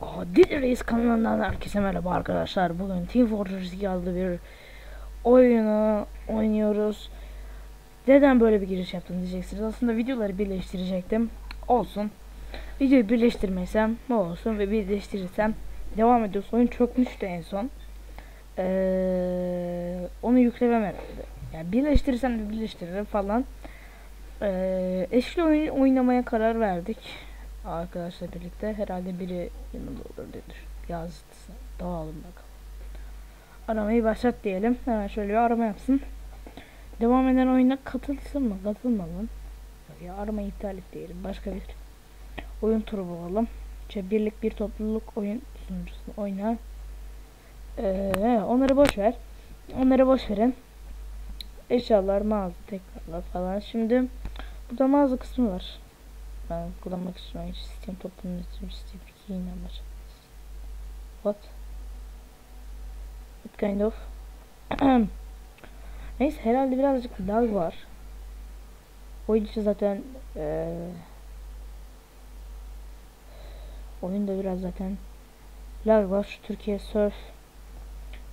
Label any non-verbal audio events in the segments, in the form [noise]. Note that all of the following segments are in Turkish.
Adil Reis kanalından herkese merhaba arkadaşlar. Bugün Team Fortress 2 adlı bir oyunu oynuyoruz. Neden böyle bir giriş yaptım diyeceksiniz. Aslında videoları birleştirecektim. Olsun. Videoyu birleştirmesem olsun ve birleştirirsem devam ediyoruz. Oyun çökmüştü en son. Ee, onu yüklemem herhalde. Yani birleştirirsem de birleştiririm falan. Ee, eşli oyun oynamaya karar verdik arkadaşlar birlikte herhalde biri yanımda olur düşün. Yazdı. Dağılın bakalım. Aramayı başlat diyelim. Hemen şöyle bir arama yapsın. Devam eden oyuna katılsın mı? Katılmalım. Ya aramayı iptal et diyelim. Başka bir oyun turu bulalım. İşte birlik bir topluluk oyun sunucusunu oyna. Ee, onları boş ver. Onları boş verin. Eşyalar, mağaza, tekrarlar falan. Şimdi burada mağaza kısmı var. Ben kullanmak istiyorum. Sistem istiyorum. Sistem 2 yine başlayacağız. What? What kind of? [clears throat] Neyse herhalde birazcık lag var. Oyun için zaten ee, oyunda biraz zaten lag var. Şu Türkiye Surf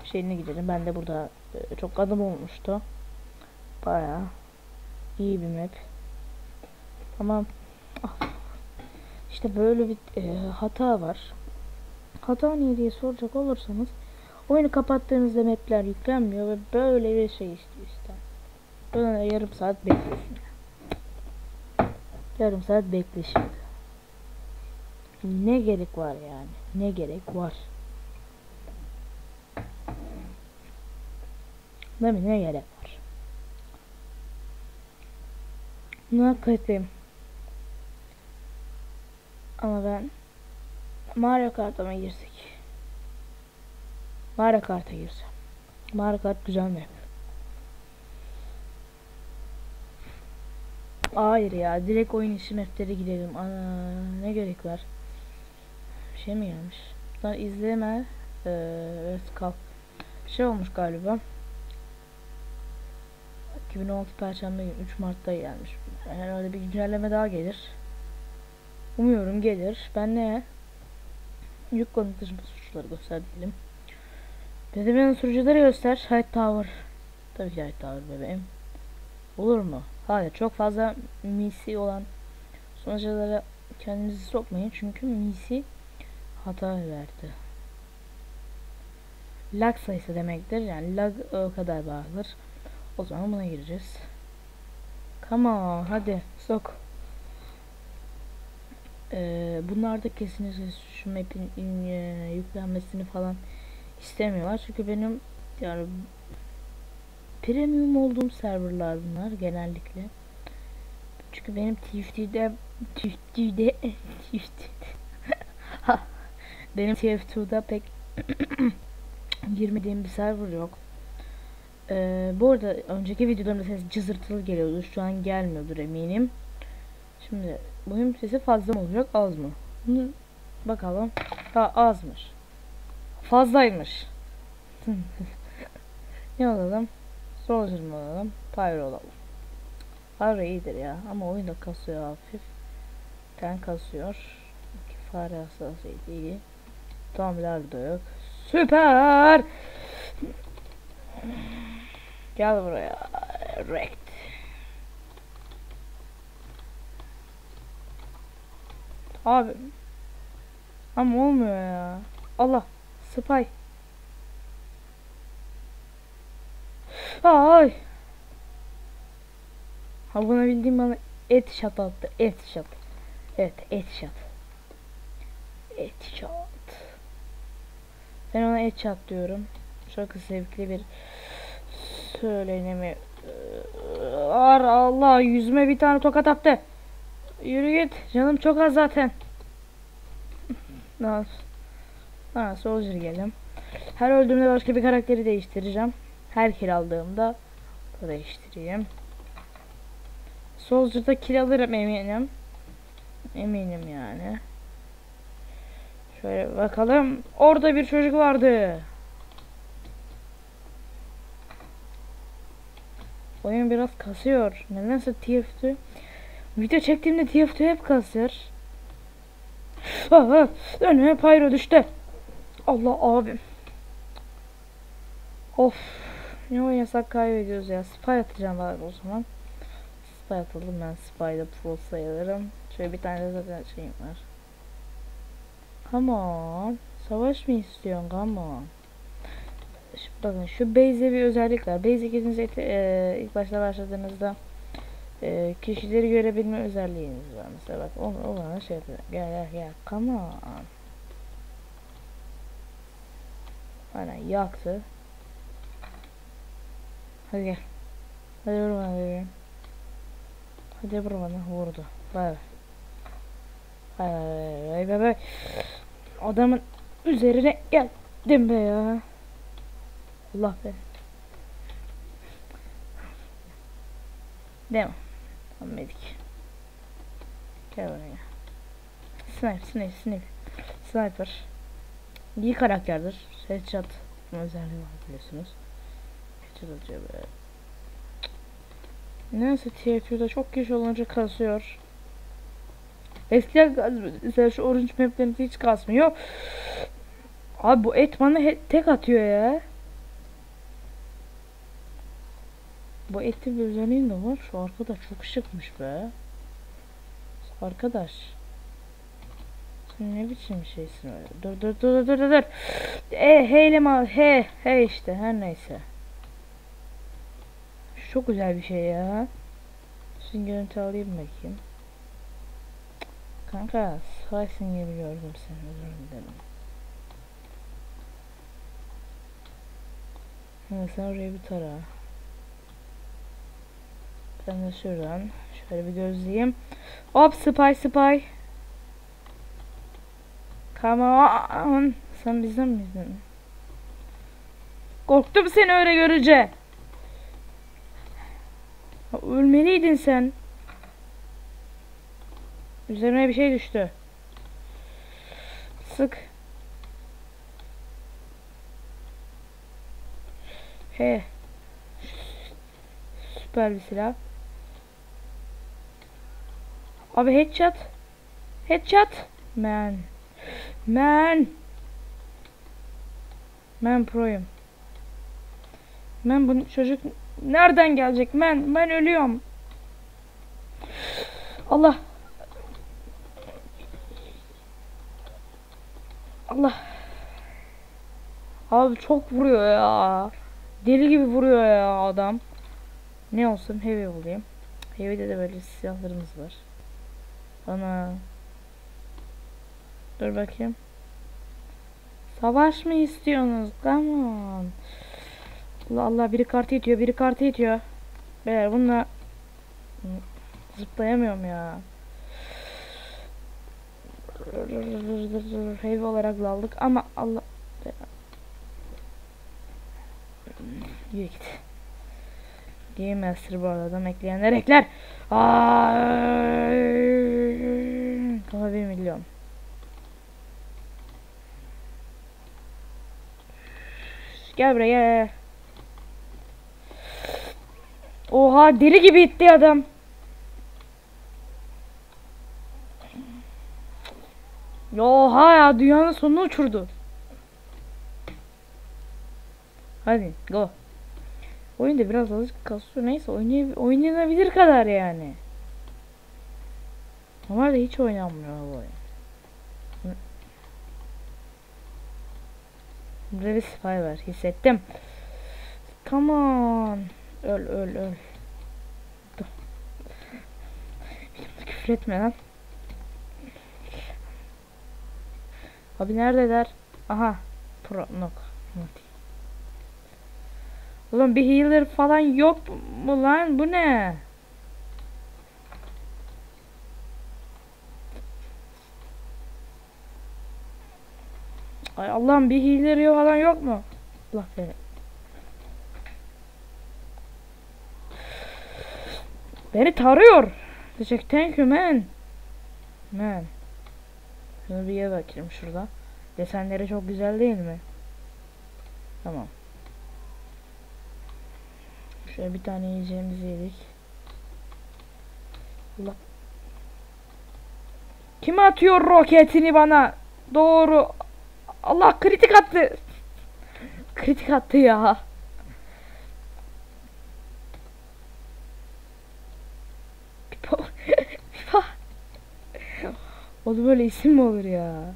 şeyine gidelim. Ben de burada e, çok adım olmuştu. Baya iyi bir map. Ama işte böyle bir e, hata var. Hata niye diye soracak olursanız oyunu kapattığınızda mapler yüklenmiyor ve böyle bir şey istiyor işte. Böyle yarım saat bekliyorsun. Yarım saat bekle. Ne gerek var yani? Ne gerek var? Değil mi? Ne gerek var? Ne kayıtlıyım. Ama ben Mario Kart'a mı girsek? Mario Kart'a girsem. Mario Kart güzel mi? Hayır ya direkt oyun içi mapleri gidelim. Ana ne gerek var? Bir şey mi gelmiş? Bunlar izleme. Ee, evet kal. Şey olmuş galiba. 2016 Perşembe günü 3 Mart'ta gelmiş. Herhalde bir güncelleme daha gelir. Umuyorum gelir. Ben ne? Yük konuk taşıma suçları göster diyelim. Bedemenin sunucuları göster. Hight Tower. Tabii ki Hight Tower bebeğim. Olur mu? Hayır. Çok fazla misi olan sunuculara kendinizi sokmayın. Çünkü misi hata verdi. Lag sayısı demektir. Yani lag o kadar bağlıdır. O zaman buna gireceğiz. Come on. Hadi. Sok. Ee, bunlar kesinlikle şu map'in e, yüklenmesini falan istemiyorlar. Çünkü benim yani premium olduğum serverlar bunlar genellikle. Çünkü benim TFT'de TFT'de TFT'de [laughs] benim TF2'da pek [coughs] girmediğim bir server yok. Ee, bu arada önceki videolarımda ses cızırtılı geliyordu. Şu an gelmiyordur eminim. Şimdi bunun sesi fazla mı olacak az mı? Bunu bakalım. Ha azmış. Fazlaymış. [laughs] ne alalım? Soldier mı alalım? Pyro alalım. Pyro iyidir ya ama oyun da kasıyor hafif. Ten kasıyor. Fare hassasiyeti iyi. Tam da yok. Süper! Gel buraya. Rekt. Abi. Ama olmuyor ya. Allah. Spy. Ay. Ha buna bildiğim bana et shot attı. Et shot. Evet et shot. Et shot. Ben ona et shot diyorum. Çok zevkli bir söylenemi. Ar Allah yüzüme bir tane tokat attı. Yürü git. Canım çok az zaten. Daha ha, soldier geldim. Her öldüğümde başka bir karakteri değiştireceğim. Her kill aldığımda da değiştireyim. Soldier'da kill alırım eminim. Eminim yani. Şöyle bakalım. Orada bir çocuk vardı. Oyun biraz kasıyor. Nedense TF2 video çektiğimde TF2 hep kasıyor. Aa, [laughs] önüme pyro düştü. Allah abim. Of. Ne oynasak kaybediyoruz ya. Spy atacağım bari o zaman. Spy atalım ben Spy'da pro sayılırım. Şöyle bir tane de zaten şeyim var. Come on. Savaş mı istiyorsun? Come on. Bakın şu base'e bir özellik var. Base ikiniz e, ilk başta başladığınızda e, kişileri görebilme özelliğiniz var. Mesela bak o, o şey yapıyor. Gel gel gel. Come on. Bana yaktı. Hadi gel. Hadi vur bana bebeğim. Hadi vur bana. Vurdu. Bay. Bay bay bay bay bay. Adamın üzerine geldim be ya. Allah be. Devam. Medik. Gel buraya. Sniper, sniper, sniper. Sniper. İyi karakterdir. Headshot özelliği var biliyorsunuz. Headshot atıyor böyle. Neyse TFU'da çok geç olunca kasıyor. Eskiden mesela şu orange maplerinde hiç kasmıyor. Abi bu et bana he- tek atıyor ya. Bu eti bir özelliğin de var. Şu arkadaş çok şıkmış be. Arkadaş. Sen ne biçim şeysin öyle? Dur dur dur dur dur dur. E heyle mal he he işte her neyse. Çok güzel bir şey ya. Şimdi görüntü alayım bakayım. Kanka saysın gibi gördüm seni özür dilerim. Evet sen oraya bir tara. Ben de şuradan şöyle bir gözleyeyim. Hop spy spy. Come on. Sen bizden miydin? Korktum seni öyle görünce. Ya Ölmeliydin sen. Üzerine bir şey düştü. Sık. He. Süper bir silah. Abi headshot. Headshot. Man. Man. Man proyum. Man bu çocuk nereden gelecek? Man ben ölüyorum. Allah. Allah. Abi çok vuruyor ya. Deli gibi vuruyor ya adam. Ne olsun heavy olayım. Heavy'de de böyle silahlarımız var. Ana. Dur bakayım. Savaş mı istiyorsunuz? Come on. Allah Allah biri kartı itiyor, biri kartı itiyor. Beyler bununla zıplayamıyorum ya. Heavy olarak daldık ama Allah Yürü git. Game Master bu arada ekleyenler ekler. Ay, Kafa bir milyon. Gel buraya. Oha deli gibi itti adam. Oha ya dünyanın sonunu uçurdu. Hadi go. Oyunda biraz azıcık kasıyor. Neyse oynay oynanabilir kadar yani. Normalde hiç oynanmıyor bu oyun. Burada bir spy var. Hissettim. Come on. Öl öl öl. Küfür etme lan. Abi neredeler? Aha. Pro nok. Ulan bir healer falan yok mu lan? Bu ne? Ay Allah'ım bir healer yok falan yok mu? Allah beni. Beni tarıyor. Diyecek thank you man. Man. Şunu bir ye bakayım şurada. Desenleri çok güzel değil mi? Tamam. Şöyle bir tane yiyeceğimizi yedik. Kim atıyor roketini bana? Doğru. Allah kritik attı. Kritik attı ya. [laughs] Oğlum böyle isim mi olur ya?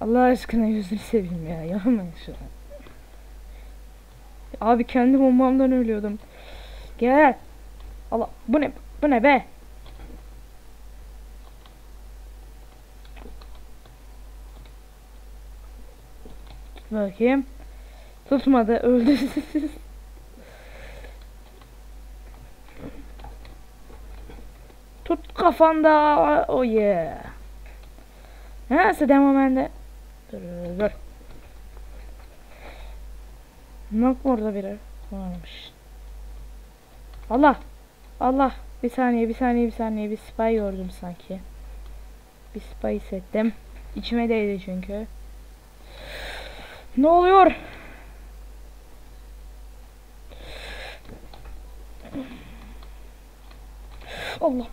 Allah aşkına yüzünü seveyim ya. Yapmayın şunu. Abi kendi bombamdan ölüyordum. Gel. Allah bu ne? Bu ne be? Bakayım. Tutmadı. Öldü. Tut kafanda. Oh yeah. Neyse devam bende. Dur dur. Yok orada biri? Varmış. Allah. Allah. Bir saniye bir saniye bir saniye bir spy gördüm sanki. Bir spy hissettim. İçime değdi çünkü. Ne oluyor? Allah.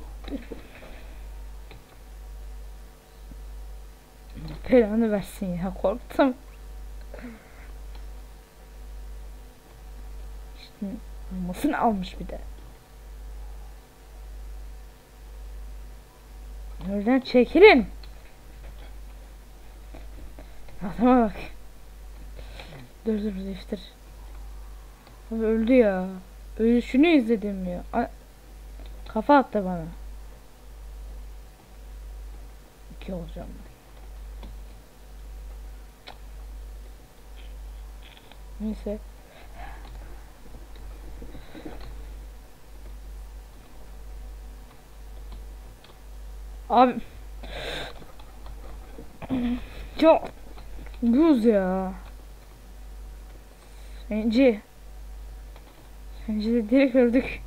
Belanı versin ya korktum. İşte almasını almış bir de. Oradan çekilin. Adama bak. Dur dur değiştir. Abi öldü ya. Ölüşünü izledim ya. A- Kafa attı bana. İki olacağım. Neyse. Abi. Çok. Buz ya. Senci. Senci de direkt öldük.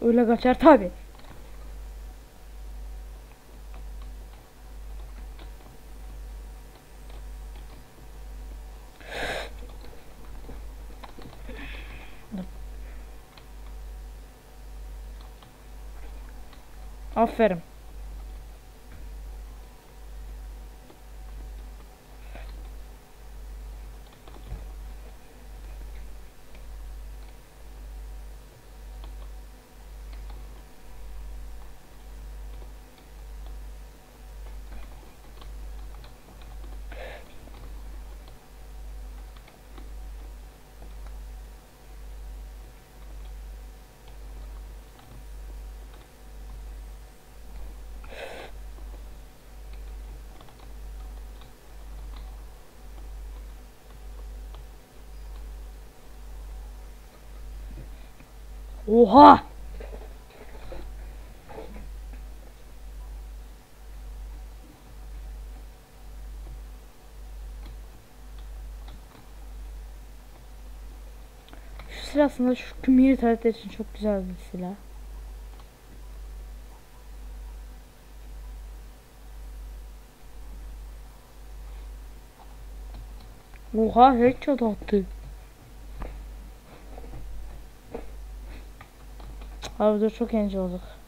Öyle kaçar tabi. Aferin. Oha! Şu silah aslında şu kümiri taretler için çok güzel bir silah. Oha headshot attı. Abi dur çok genç olduk.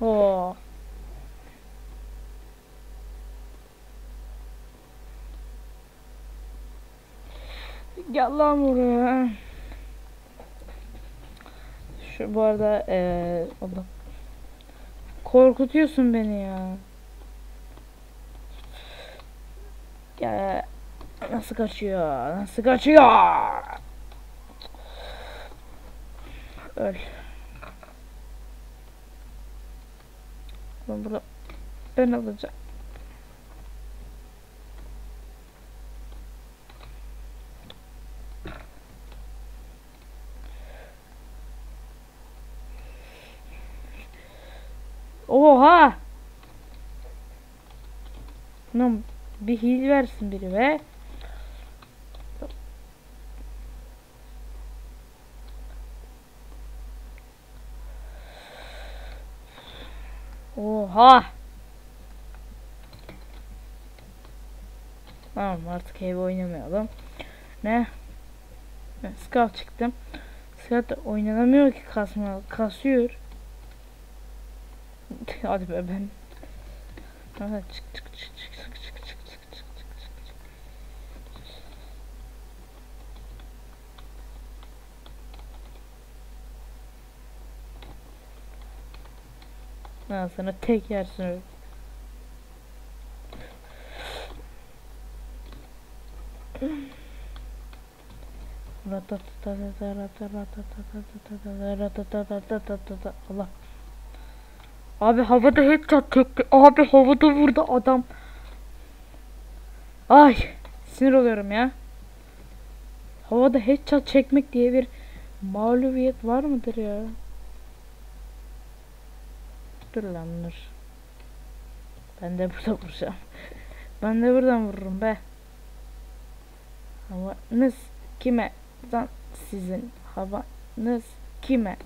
Oo. Gel lan buraya. Şu bu arada eee Allah. Korkutuyorsun beni ya. Ya nasıl kaçıyor? Nasıl kaçıyor? Öl. Bunu burada ben alacağım. Oha! Lan bir hil versin biri ve Oha! Tamam artık ev oynamayalım. Ne? Ben Scout çıktım. Scout oynanamıyor ki kasma kasıyor. [laughs] Hadi be ben. Hadi çık çık çık çık çık çık çık çık çık. Ha sana tek yersin. Allah. Abi havada headshot çekti. Abi havada vurdu adam. Ay sinir oluyorum ya. Havada headshot çekmek diye bir mağlubiyet var mıdır ya? Dur lan dur. Ben de burada vuracağım. Ben de buradan vururum be. Havanız kime? Lan sizin havanız kime?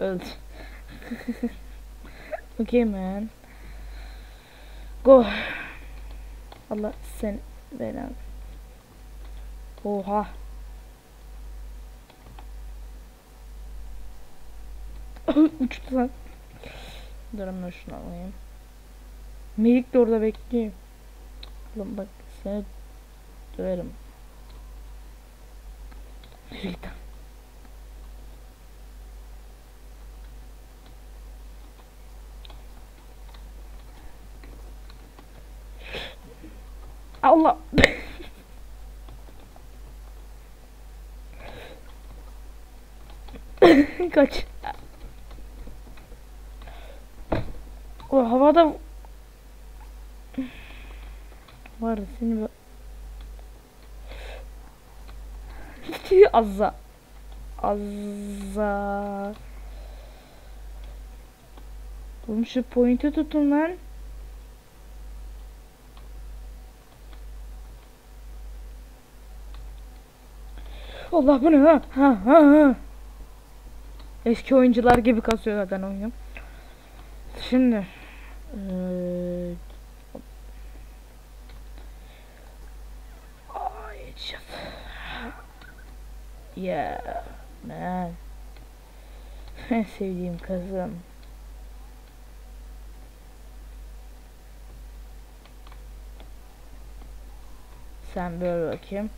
Öldü. okay man. Go. Allah sen belanı. Oha. [laughs] Uçtu lan. Dur hemen şunu alayım. Melik de orada bekliyor. Oğlum bak seni döverim. Melik de. Allah. [laughs] Kaç. O havada var seni. Azza. Azza. Oğlum şu pointi tutun lan. Allah bu ne ha? Ha ha ha. Eski oyuncular gibi kasıyor zaten oyun. Şimdi shit. Yeah, man. En sevdiğim kızım. Sen böyle bakayım.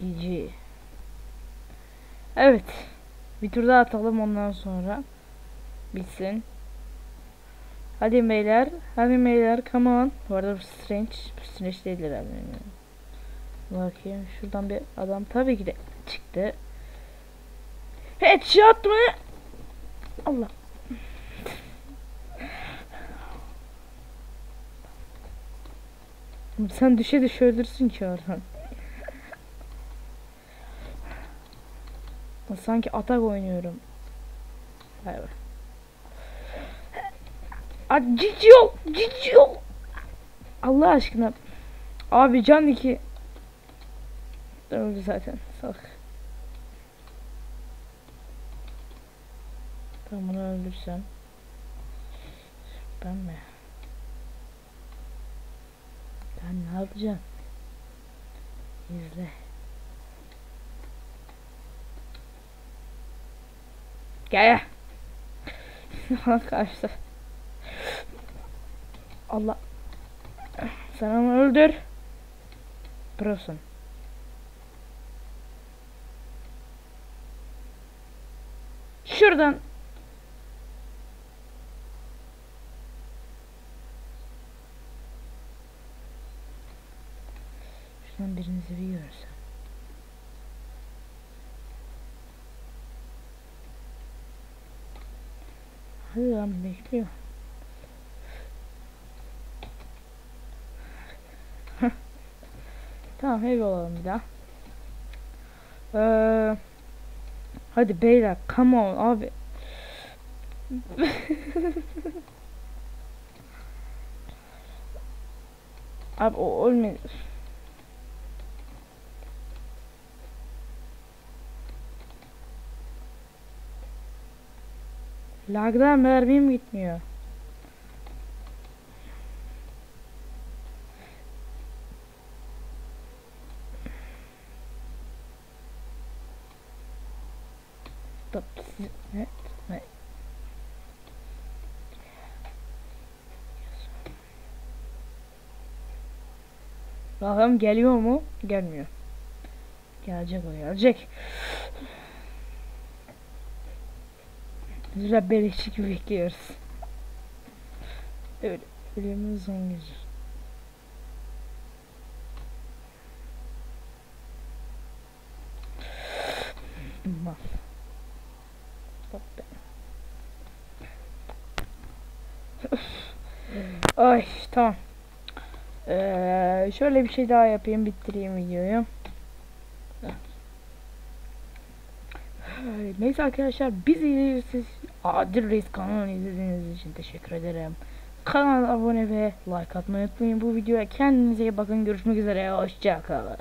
İyi. Evet. Bir tur daha atalım ondan sonra. Bitsin. Hadi beyler. Hadi beyler. Come on. Bu arada strange. Strange değildir herhalde. Bakayım. Şuradan bir adam tabii ki de çıktı. Headshot mı? Allah. Sen düşe düşe öldürsün ki oradan. Sanki atak oynuyorum. Be. Aa, cici ol, cici ol. Allah aşkına. Abi can iki. Öldü zaten. Salak. Tamam bunu öldürsem. Ben mi? Ben ne yapacağım? İzle. Gel. [laughs] Arkadaşlar. Allah. Sen onu öldür. Prosun. Şuradan. Şuradan birinizi bir görsem. Hadi lan bekliyor. [laughs] tamam ev olalım bir daha. Ee, hadi beyler come on abi. [laughs] Abi o ölmedi. Lagdan mermim gitmiyor. Stop. Evet. Evet. Bakalım geliyor mu? Gelmiyor. Gelecek o gelecek. Güzel beleşik bekliyoruz. Öyle. Ölümün son gücü. Bak. Bak. Ay tamam. Ee, şöyle bir şey daha yapayım bitireyim videoyu. Neyse arkadaşlar bizi izlediğiniz Adil Reis kanalını izlediğiniz için teşekkür ederim. Kanala abone ve like atmayı unutmayın bu videoya. Kendinize iyi bakın. Görüşmek üzere. Hoşçakalın.